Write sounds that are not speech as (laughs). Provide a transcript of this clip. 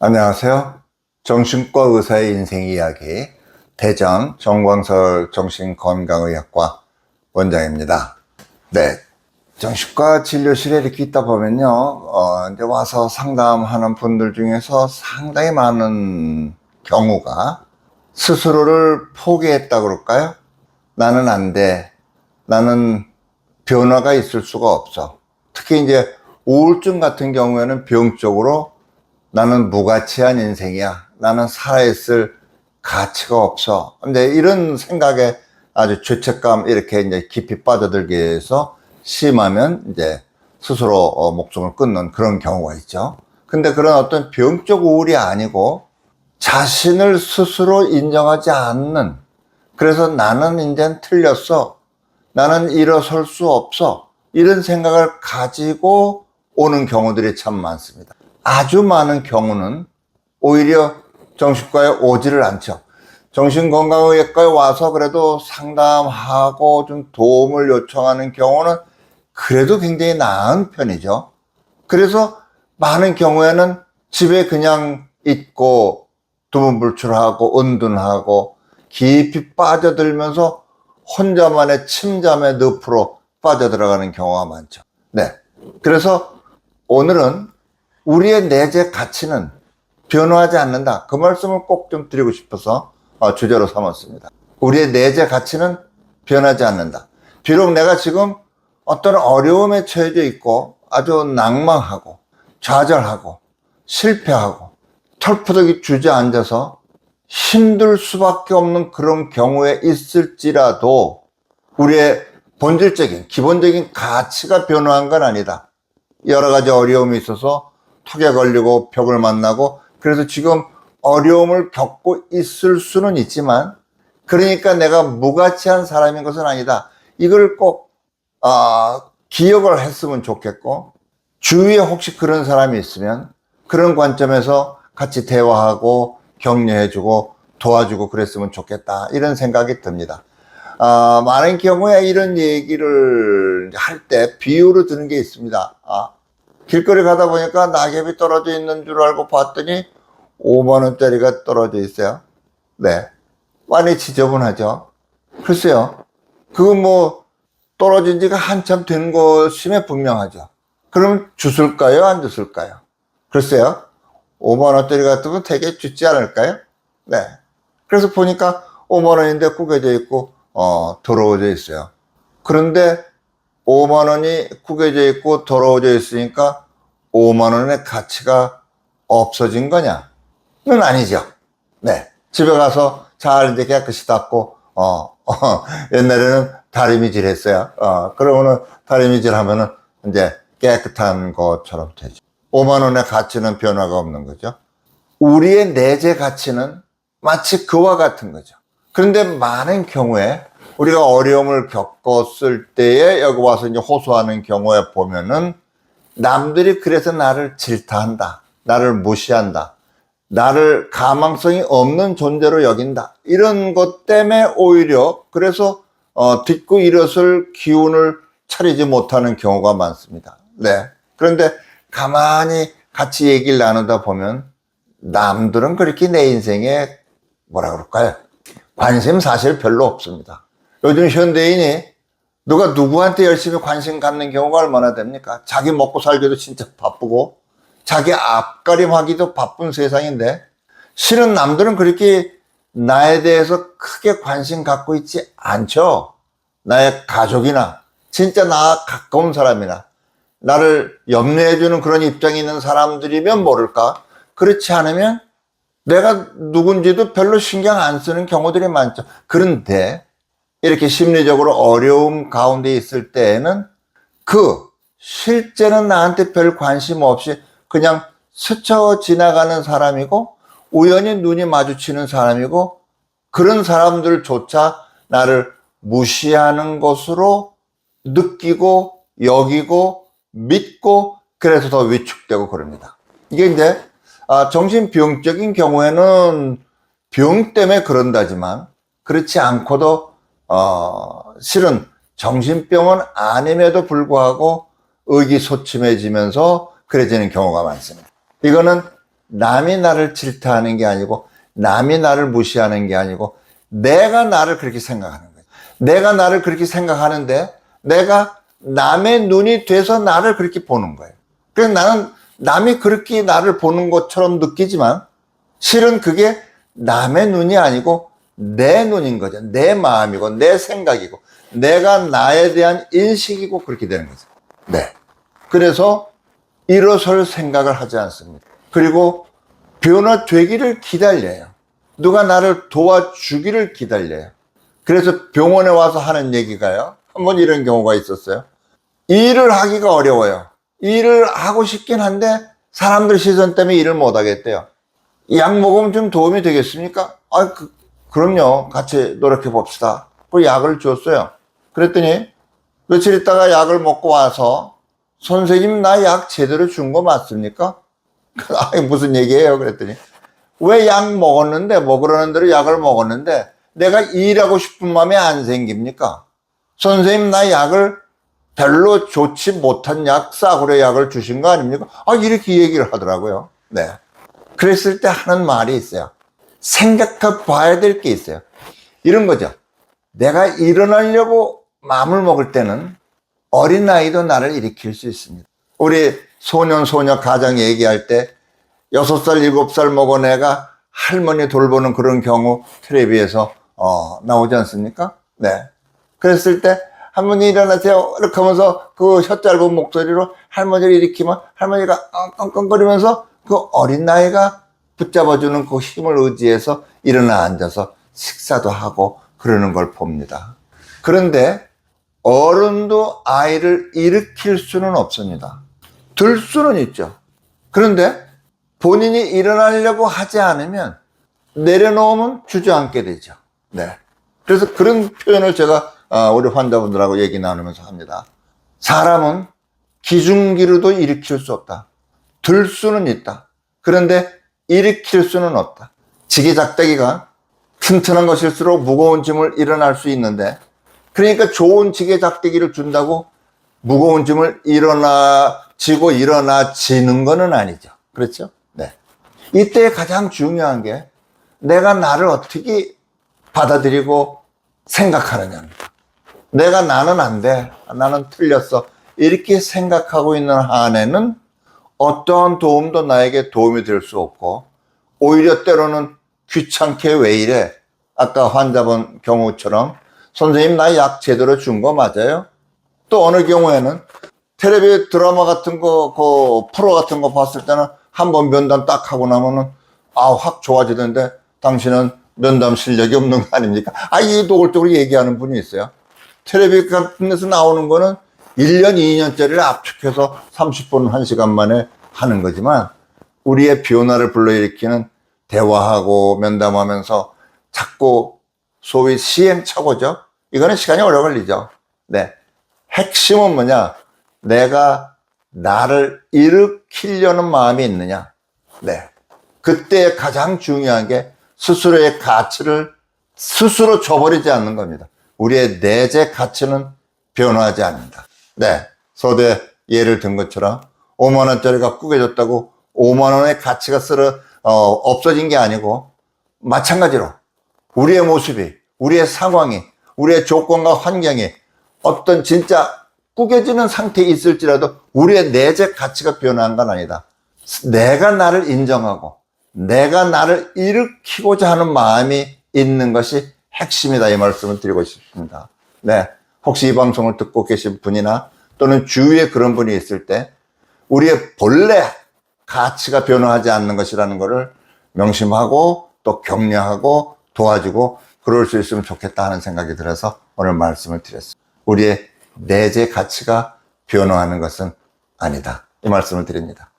안녕하세요. 정신과 의사의 인생 이야기 대전 정광설 정신건강의학과 원장입니다. 네. 정신과 진료실에 이렇게 있다 보면요, 어, 이제 와서 상담하는 분들 중에서 상당히 많은 경우가 스스로를 포기했다 그럴까요? 나는 안 돼. 나는 변화가 있을 수가 없어. 특히 이제 우울증 같은 경우에는 병적으로 나는 무가치한 인생이야. 나는 살아있을 가치가 없어. 근데 이런 생각에 아주 죄책감 이렇게 이제 깊이 빠져들게 해서 심하면 이제 스스로 어, 목숨을 끊는 그런 경우가 있죠. 근데 그런 어떤 병적 우울이 아니고 자신을 스스로 인정하지 않는 그래서 나는 이젠 틀렸어. 나는 일어설 수 없어. 이런 생각을 가지고 오는 경우들이 참 많습니다. 아주 많은 경우는 오히려 정신과에 오지를 않죠. 정신건강의학과에 와서 그래도 상담하고 좀 도움을 요청하는 경우는 그래도 굉장히 나은 편이죠. 그래서 많은 경우에는 집에 그냥 있고 두문불출하고 은둔하고 깊이 빠져들면서 혼자만의 침잠의 늪으로 빠져들어가는 경우가 많죠. 네. 그래서 오늘은 우리의 내재 가치는 변화하지 않는다. 그 말씀을 꼭 좀 드리고 싶어서 어, 주제로 삼았습니다. 우리의 내재 가치는 변하지 않는다. 비록 내가 지금 어떤 어려움에 처해져 있고 아주 낭망하고 좌절하고 실패하고 털푸덕이 주저앉아서 힘들 수밖에 없는 그런 경우에 있을지라도 우리의 본질적인 기본적인 가치가 변화한 건 아니다. 여러 가지 어려움이 있어서 턱에 걸리고 벽을 만나고 그래서 지금 어려움을 겪고 있을 수는 있지만 그러니까 내가 무가치한 사람인 것은 아니다. 이걸 꼭 아, 기억을 했으면 좋겠고 주위에 혹시 그런 사람이 있으면 그런 관점에서 같이 대화하고 격려해주고 도와주고 그랬으면 좋겠다 이런 생각이 듭니다. 아, 많은 경우에 이런 얘기를 할 때 비유로 드는 게 있습니다. 아, 길거리 가다 보니까 낙엽이 떨어져 있는 줄 알고 봤더니 5만원짜리가 떨어져 있어요. 네. 많이 지저분하죠. 글쎄요. 그거 뭐 떨어진 지가 한참 된 것임에 분명하죠. 그럼 주술까요? 안 주술까요? 글쎄요. 5만원짜리 같은 거 되게 주지 않을까요? 네. 그래서 보니까 5만원인데 구겨져 있고, 어, 더러워져 있어요. 그런데 5만 원이 구겨져 있고 더러워져 있으니까 5만 원의 가치가 없어진 거냐? 는 아니죠. 네. 집에 가서 잘 이제 깨끗이 닦고, 어, (laughs) 어, 옛날에는 다리미질 했어요. 어, 그러면은 다리미질 하면은 이제 깨끗한 것처럼 되죠. 5만 원의 가치는 변화가 없는 거죠. 우리의 내재 가치는 마치 그와 같은 거죠. 그런데 많은 경우에 우리가 어려움을 겪었을 때에 여기 와서 이제 호소하는 경우에 보면은 남들이 그래서 나를 질타한다. 나를 무시한다. 나를 가망성이 없는 존재로 여긴다. 이런 것 때문에 오히려 그래서 어, 딛고 일어설 기운을 차리지 못하는 경우가 많습니다. 네. 그런데 가만히 같이 얘기를 나누다 보면 남들은 그렇게 내 인생에 뭐라 그럴까요? 관심 사실 별로 없습니다. 요즘 현대인이 누가 누구한테 열심히 관심 갖는 경우가 얼마나 됩니까? 자기 먹고 살기도 진짜 바쁘고 자기 앞가림하기도 바쁜 세상인데 실은 남들은 그렇게 나에 대해서 크게 관심 갖고 있지 않죠. 나의 가족이나 진짜 나 가까운 사람이나 나를 염려해주는 그런 입장이 있는 사람들이면 모를까? 그렇지 않으면 내가 누군지도 별로 신경 안 쓰는 경우들이 많죠. 그런데 이렇게 심리적으로 어려움 가운데 있을 때에는 그 실제는 나한테 별 관심 없이 그냥 스쳐 지나가는 사람이고 우연히 눈이 마주치는 사람이고 그런 사람들조차 나를 무시하는 것으로 느끼고 여기고 믿고 그래서 더 위축되고 그럽니다. 이게 이제 아, 정신병적인 경우에는 병 때문에 그런다지만 그렇지 않고도 어, 실은 정신병은 아님에도 불구하고 의기소침해지면서 그래지는 경우가 많습니다. 이거는 남이 나를 질타하는 게 아니고 남이 나를 무시하는 게 아니고 내가 나를 그렇게 생각하는 거예요. 내가 나를 그렇게 생각하는데 내가 남의 눈이 돼서 나를 그렇게 보는 거예요. 그래서 나는 남이 그렇게 나를 보는 것처럼 느끼지만 실은 그게 남의 눈이 아니고 내 눈인 거죠. 내 마음이고 내 생각이고 내가 나에 대한 인식이고 그렇게 되는 거죠. 네. 그래서 일어설 생각을 하지 않습니다. 그리고 변화되기를 기다려요. 누가 나를 도와주기를 기다려요. 그래서 병원에 와서 하는 얘기가요. 한번 이런 경우가 있었어요. 일을 하기가 어려워요. 일을 하고 싶긴 한데 사람들 시선 때문에 일을 못 하겠대요. 약 먹으면 좀 도움이 되겠습니까? 아, 그, 그럼요. 같이 노력해 봅시다. 그 약을 줬어요. 그랬더니 며칠 있다가 약을 먹고 와서 선생님 나 약 제대로 준 거 맞습니까? (laughs) 아, 무슨 얘기예요? 그랬더니 왜 약 먹었는데 뭐 그러는 대로 약을 먹었는데 내가 일하고 싶은 마음이 안 생깁니까? 선생님 나 약을 별로 좋지 못한 약 싸구려 약을 주신 거 아닙니까? 아 이렇게 얘기를 하더라고요. 네. 그랬을 때 하는 말이 있어요. 생각해 봐야 될 게 있어요. 이런 거죠. 내가 일어나려고 마음을 먹을 때는 어린아이도 나를 일으킬 수 있습니다. 우리 소년, 소녀 가정 얘기할 때 여섯 살 일곱 살 먹은 애가 할머니 돌보는 그런 경우 텔레비에서 어, 나오지 않습니까? 네. 그랬을 때 할머니 일어나세요. 이렇게 하면서 그 혀 짧은 목소리로 할머니를 일으키면 할머니가 끙끙거리면서 그 어린 나이가 붙잡아주는 그 힘을 의지해서 일어나 앉아서 식사도 하고 그러는 걸 봅니다. 그런데 어른도 아이를 일으킬 수는 없습니다. 들 수는 있죠. 그런데 본인이 일어나려고 하지 않으면 내려놓으면 주저앉게 되죠. 네. 그래서 그런 표현을 제가 아, 우리 환자분들하고 얘기 나누면서 합니다. 사람은 기중기로도 일으킬 수 없다. 들 수는 있다. 그런데 일으킬 수는 없다. 지게작대기가 튼튼한 것일수록 무거운 짐을 일어날 수 있는데 그러니까 좋은 지게작대기를 준다고 무거운 짐을 일어나 지고 일어나 지는 거는 아니죠. 그렇죠? 네. 이때 가장 중요한 게 내가 나를 어떻게 받아들이고 생각하느냐입니다. 내가 나는 안 돼. 나는 틀렸어. 이렇게 생각하고 있는 한에는 어떠한 도움도 나에게 도움이 될 수 없고, 오히려 때로는 귀찮게 왜 이래? 아까 환자분 경우처럼, 선생님 나 약 제대로 준 거 맞아요? 또 어느 경우에는 텔레비 드라마 같은 거, 그 프로 같은 거 봤을 때는 한 번 면담 딱 하고 나면은, 아, 확 좋아지던데, 당신은 면담 실력이 없는 거 아닙니까? 아, 이 노골적으로 얘기하는 분이 있어요. 텔레비 같은 데서 나오는 거는 1년, 2년짜리를 압축해서 30분, 1시간 만에 하는 거지만 우리의 변화를 불러일으키는 대화하고 면담하면서 자꾸 소위 시행착오죠. 이거는 시간이 오래 걸리죠. 네. 핵심은 뭐냐? 내가 나를 일으키려는 마음이 있느냐? 네. 그때 가장 중요한 게 스스로의 가치를 스스로 줘버리지 않는 겁니다. 우리의 내재 가치는 변화하지 않는다. 네. 서대 예를 든 것처럼 5만 원짜리가 꾸겨졌다고 5만 원의 가치가 쓰러 어, 없어진 게 아니고 마찬가지로 우리의 모습이 우리의 상황이 우리의 조건과 환경이 어떤 진짜 꾸겨지는 상태에 있을지라도 우리의 내재 가치가 변화한 건 아니다. 내가 나를 인정하고 내가 나를 일으키고자 하는 마음이 있는 것이 핵심이다 이 말씀을 드리고 싶습니다. 네. 혹시 이 방송을 듣고 계신 분이나 또는 주위에 그런 분이 있을 때 우리의 본래 가치가 변화하지 않는 것이라는 것을 명심하고 또 격려하고 도와주고 그럴 수 있으면 좋겠다 하는 생각이 들어서 오늘 말씀을 드렸습니다. 우리의 내재 가치가 변화하는 것은 아니다. 이 말씀을 드립니다.